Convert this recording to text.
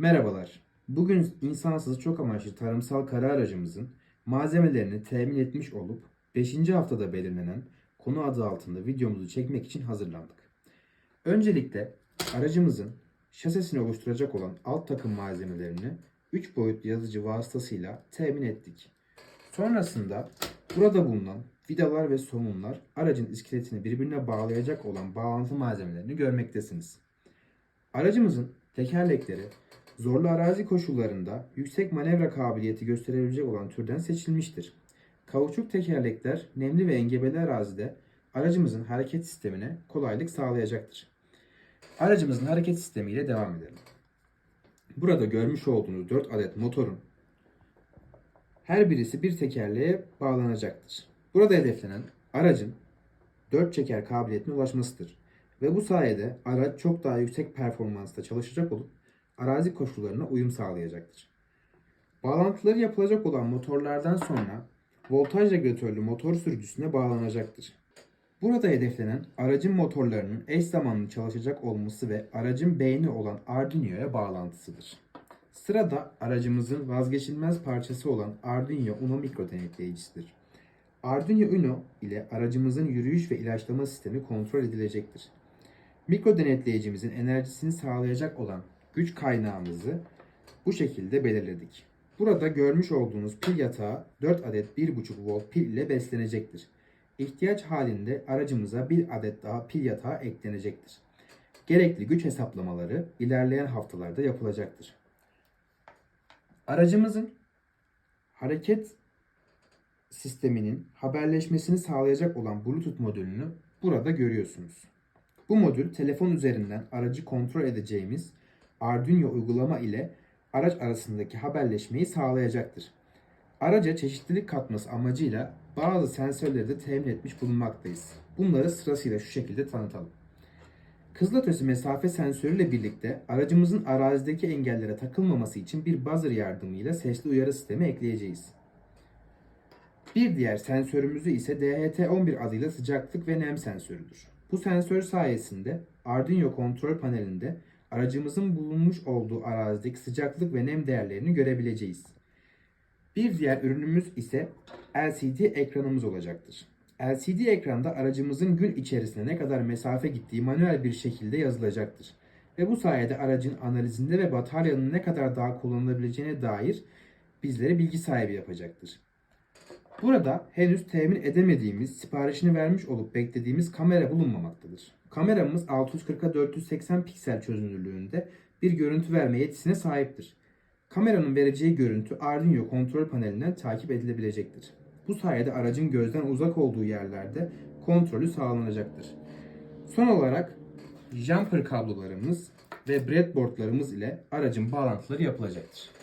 Merhabalar. Bugün insansız çok amaçlı tarımsal kara aracımızın malzemelerini temin etmiş olup 5. haftada belirlenen konu adı altında videomuzu çekmek için hazırlandık. Öncelikle aracımızın şasisini oluşturacak olan alt takım malzemelerini 3 boyutlu yazıcı vasıtasıyla temin ettik. Sonrasında burada bulunan vidalar ve somunlar aracın iskeletini birbirine bağlayacak olan bağlantı malzemelerini görmektesiniz. Aracımızın tekerlekleri zorlu arazi koşullarında yüksek manevra kabiliyeti gösterebilecek olan türden seçilmiştir. Kauçuk tekerlekler nemli ve engebeli arazide aracımızın hareket sistemine kolaylık sağlayacaktır. Aracımızın hareket sistemiyle devam edelim. Burada görmüş olduğunuz 4 adet motorun her birisi bir tekerleğe bağlanacaktır. Burada hedeflenen aracın 4 çeker kabiliyetine ulaşmasıdır. Ve bu sayede araç çok daha yüksek performansta çalışacak olup arazi koşullarına uyum sağlayacaktır. Bağlantıları yapılacak olan motorlardan sonra voltaj regülatörlü motor sürücüsüne bağlanacaktır. Burada hedeflenen aracın motorlarının eş zamanlı çalışacak olması ve aracın beyni olan Arduino'ya bağlantısıdır. Sırada aracımızın vazgeçilmez parçası olan Arduino Uno mikro denetleyicisidir. Arduino Uno ile aracımızın yürüyüş ve ilaçlama sistemi kontrol edilecektir. Mikro denetleyicimizin enerjisini sağlayacak olan güç kaynağımızı bu şekilde belirledik. Burada görmüş olduğunuz pil yatağı 4 adet 1.5 volt pil ile beslenecektir. İhtiyaç halinde aracımıza bir adet daha pil yatağı eklenecektir. Gerekli güç hesaplamaları ilerleyen haftalarda yapılacaktır. Aracımızın hareket sisteminin haberleşmesini sağlayacak olan Bluetooth modülünü burada görüyorsunuz. Bu modül telefon üzerinden aracı kontrol edeceğimiz Arduino uygulama ile araç arasındaki haberleşmeyi sağlayacaktır. Araca çeşitlilik katması amacıyla bazı sensörleri de temin etmiş bulunmaktayız. Bunları sırasıyla şu şekilde tanıtalım. Kızılötesi mesafe sensörüyle birlikte aracımızın arazideki engellere takılmaması için bir buzzer yardımıyla sesli uyarı sistemi ekleyeceğiz. Bir diğer sensörümüzü ise DHT11 adıyla sıcaklık ve nem sensörüdür. Bu sensör sayesinde Arduino kontrol panelinde aracımızın bulunmuş olduğu arazideki sıcaklık ve nem değerlerini görebileceğiz. Bir diğer ürünümüz ise LCD ekranımız olacaktır. LCD ekranda aracımızın gün içerisinde ne kadar mesafe gittiği manuel bir şekilde yazılacaktır. Ve bu sayede aracın analizinde ve bataryanın ne kadar daha kullanılabileceğine dair bizlere bilgi sahibi yapacaktır. Burada henüz temin edemediğimiz, siparişini vermiş olup beklediğimiz kamera bulunmamaktadır. Kameramız 640'a 480 piksel çözünürlüğünde bir görüntü verme yetisine sahiptir. Kameranın vereceği görüntü Arduino kontrol panelinden takip edilebilecektir. Bu sayede aracın gözden uzak olduğu yerlerde kontrolü sağlanacaktır. Son olarak jumper kablolarımız ve breadboardlarımız ile aracın bağlantıları yapılacaktır.